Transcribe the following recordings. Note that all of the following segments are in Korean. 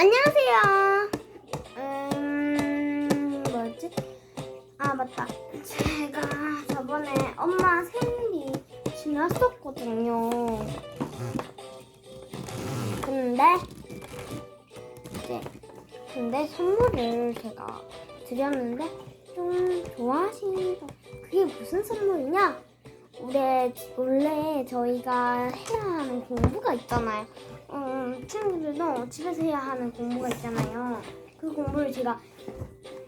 안녕하세요. 음, 뭐였지? 아, 맞다. 제가 저번에 엄마 생일이 지났었거든요. 근데, 이제, 근데 선물을 제가 드렸는데, 좀 좋아하시는 거. 그게 무슨 선물이냐? 원래, 원래 저희가 해야 하는 공부가 있잖아요. 음, 친구들도 집에서 해야 하는 공부가 있잖아요. 그 공부를 제가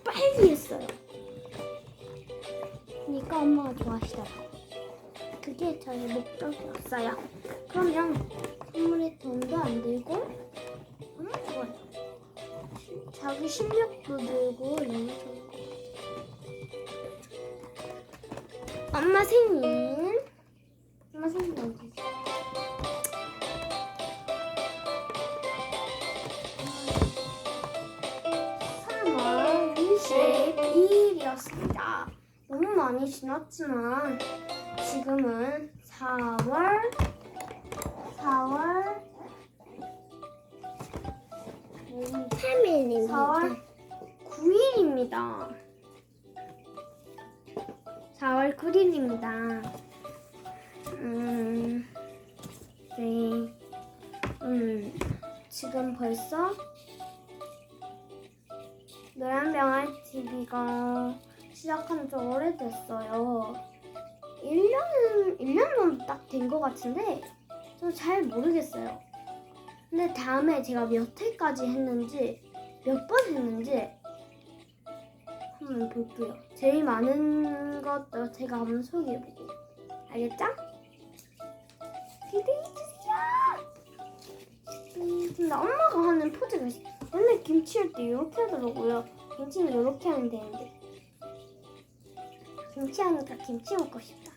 빨리 했어요. 그러니까 엄마가 좋아하시더라고요. 그게 저의 목적이었어요. 그러면 선물에 돈도 안 들고 너무 좋아요. 자기 실력도 늘고 너무 같아요. 엄마 생일. 22일이었습니다. 너무 많이 지났지만 지금은 4월 4월 3일입니다. 4월 9일입니다. 4월 9일입니다. 음, 네. 음, 지금 벌써 노란 병아리 TV가 시작한 지 오래됐어요. 1년, 1년 정도 딱 된 것 같은데, 저 잘 모르겠어요. 근데 다음에 제가 몇 회까지 했는지, 몇 번 했는지, 한번 볼게요. 제일 많은 것도 제가 한번 소개해보고. 알겠죠? 기대해주세요! 음, 근데 엄마가 하는 포즈가 있어. 맨날 김치 할 때 이렇게 하더라고요. 김치는 이렇게 하면 되는데. 김치 하니까 김치 먹고 싶다.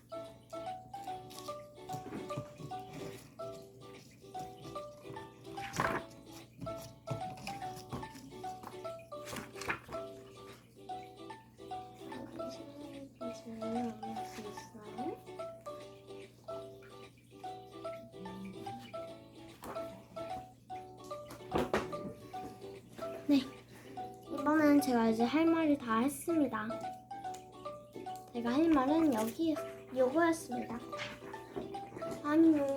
네. 이번엔 제가 이제 할 말을 다 했습니다. 제가 할 말은 여기 요거였습니다. 안녕.